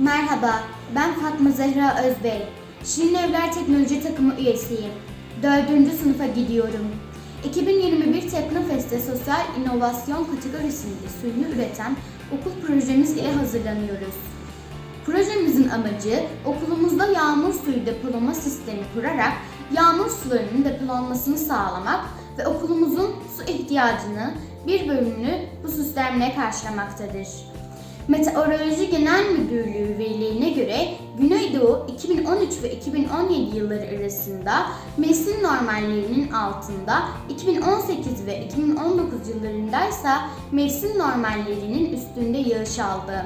Merhaba, ben Fatma Zehra Özbey. Şirin Evler Teknoloji Takımı üyesiyim. Dördüncü sınıfa gidiyorum. 2021 Teknofest'te sosyal inovasyon kategorisinde suyunu üreten okul projemiz ile hazırlanıyoruz. Projemizin amacı okulumuzda yağmur suyu depolama sistemi kurarak yağmur sularının depolanmasını sağlamak ve okulumuzun su ihtiyacını bir bölümünü bu sistemle karşılamaktadır. Meteoroloji Genel Müdürlüğü verilerine göre Güneydoğu 2013 ve 2017 yılları arasında mevsim normallerinin altında, 2018 ve 2019 yıllarındaysa mevsim normallerinin üstünde yağış aldı.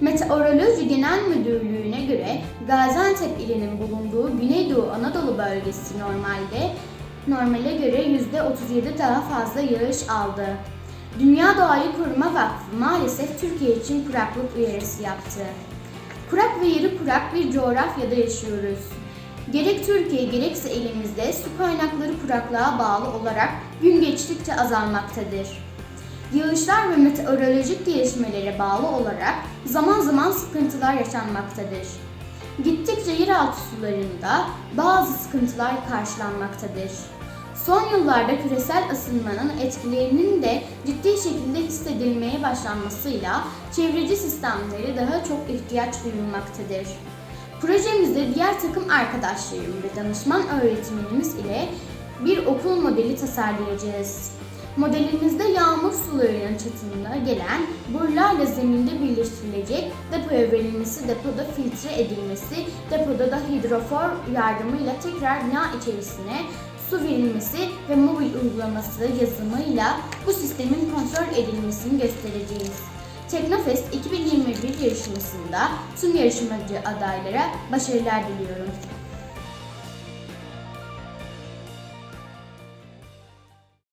Meteoroloji Genel Müdürlüğü'ne göre Gaziantep ilinin bulunduğu Güneydoğu Anadolu bölgesi normalde normale göre %37 daha fazla yağış aldı. Dünya Doğayı Koruma Vakfı maalesef Türkiye için kuraklık uyarısı yaptı. Kurak ve yarı kurak bir coğrafyada yaşıyoruz. Gerek Türkiye gerekse elimizde su kaynakları kuraklığa bağlı olarak gün geçtikçe azalmaktadır. Yağışlar ve meteorolojik gelişmelere bağlı olarak zaman zaman sıkıntılar yaşanmaktadır. Gittikçe yeraltı sularında bazı sıkıntılar karşılanmaktadır. Son yıllarda küresel ısınmanın etkilerinin de ciddi şekilde hissedilmeye başlanmasıyla çevreci sistemlere daha çok ihtiyaç duyulmaktadır. Projemizde diğer takım arkadaşlarım ve danışman öğretmenimiz ile bir okul modeli tasarlayacağız. Modelimizde yağmur sularının çatında gelen borularla zeminde birleştirilecek, depoya verilmesi, depoda filtre edilmesi, depoda da hidrofor yardımıyla tekrar bina içerisine su verilmesi ve mobil uygulaması yazımıyla bu sistemin kontrol edilmesini göstereceğiz. Teknofest 2021 yarışmasında tüm yarışmacı adaylara başarılar diliyorum.